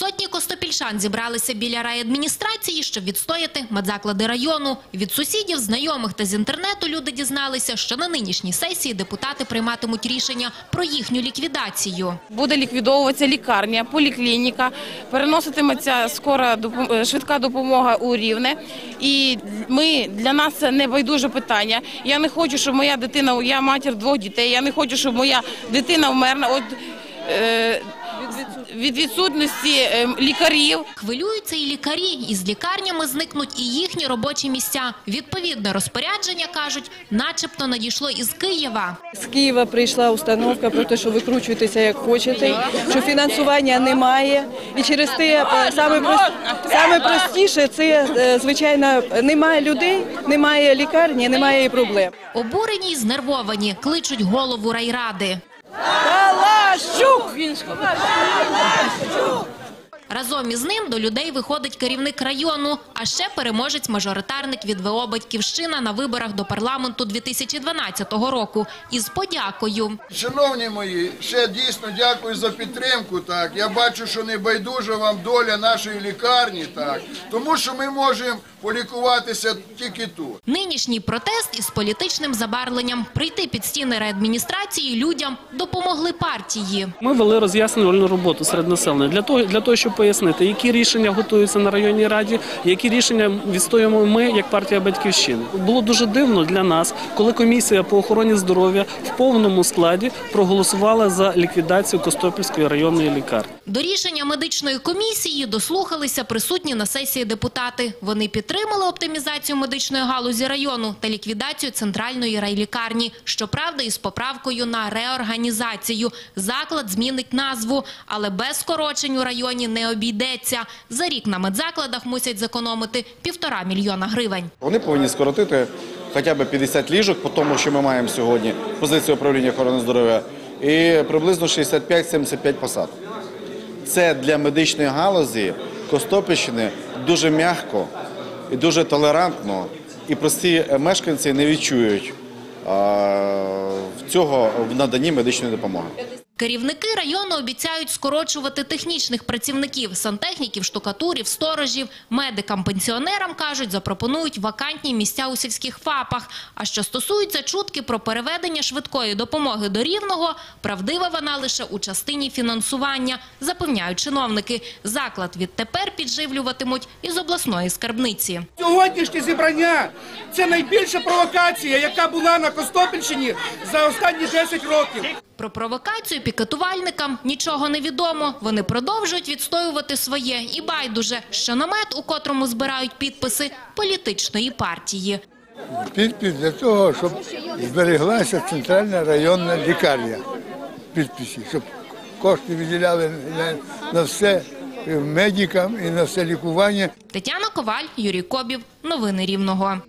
Сотні костопільчан зібралися біля райадміністрації, щоб відстояти медзаклади району. Від сусідів, знайомих та з інтернету люди дізналися, що на нинішній сесії депутати прийматимуть рішення про їхню ліквідацію. Буде ліквідовуватися лікарня, поліклініка, переноситиметься скора е, швидка допомога у рівне. І ми для нас це не байдуже питання. Я не хочу, щоб моя дитина, я матір двох дітей. Я не хочу, щоб моя дитина вмерла. Е, від відсутності е, лікарів. Хвилюються і лікарі, і з лікарнями зникнуть і їхні робочі місця. Відповідне розпорядження, кажуть, начебто надійшло із Києва. З Києва прийшла установка про те, що викручуйтеся як хочете, що фінансування немає. І через те е, саме, саме простіше це, е, звичайно, немає людей, немає лікарні, немає і проблем. Обурені й знервовані, кличуть голову райради. Wińsko. Разом із ним до людей виходить керівник району, а ще переможець-мажоритарник від ВО «Батьківщина» на виборах до парламенту 2012 року із подякою. Шановні мої, ще дійсно дякую за підтримку. Так я бачу, що не байдужа вам доля нашої лікарні, так тому що ми можемо полікуватися тільки тут. Нинішній протест із політичним забарвленням прийти під стіни райадміністрації людям допомогли партії. Ми вели роз'яснювальну роботу серед населення для того, для того, щоб пояснити, які рішення готуються на районній раді, які рішення відстоюємо ми як партія батьківщини. Було дуже дивно для нас, коли комісія по охороні здоров'я в повному складі проголосувала за ліквідацію Костопільської районної лікарні. До рішення медичної комісії дослухалися присутні на сесії депутати. Вони підтримали оптимізацію медичної галузі району та ліквідацію центральної райлікарні. Щоправда, із поправкою на реорганізацію. Заклад змінить назву, але без скорочень у районі не обійдеться. За рік на медзакладах мусять зекономити півтора мільйона гривень. Вони повинні скоротити хоча б 50 ліжок по тому, що ми маємо сьогодні, позицію управління охорони здоров'я, і приблизно 65-75 посад. Це для медичної галузі Костопільщини дуже м'яко і дуже толерантно, і прості мешканці не відчують цього в наданні медичної допомоги. Керівники району обіцяють скорочувати технічних працівників, сантехніків, штукатурів, сторожів. Медикам, пенсіонерам, кажуть, запропонують вакантні місця у сільських ФАПах. А що стосується чутки про переведення швидкої допомоги до Рівного, правдива вона лише у частині фінансування, запевняють чиновники. Заклад відтепер підживлюватимуть із обласної скарбниці. Сьогоднішнє зібрання це найбільша провокація, яка була на Костопільщині за останні 10 років. Про провокацію пікетувальникам нічого не відомо. Вони продовжують відстоювати своє і байдуже, що намет, у котрому збирають підписи політичної партії. Підпис для того, щоб збереглася центральна районна лікарня. Підписи, щоб кошти виділяли на, на все медикам і на все лікування. Тетяна Коваль, Юрій Кобів. Новини Рівного.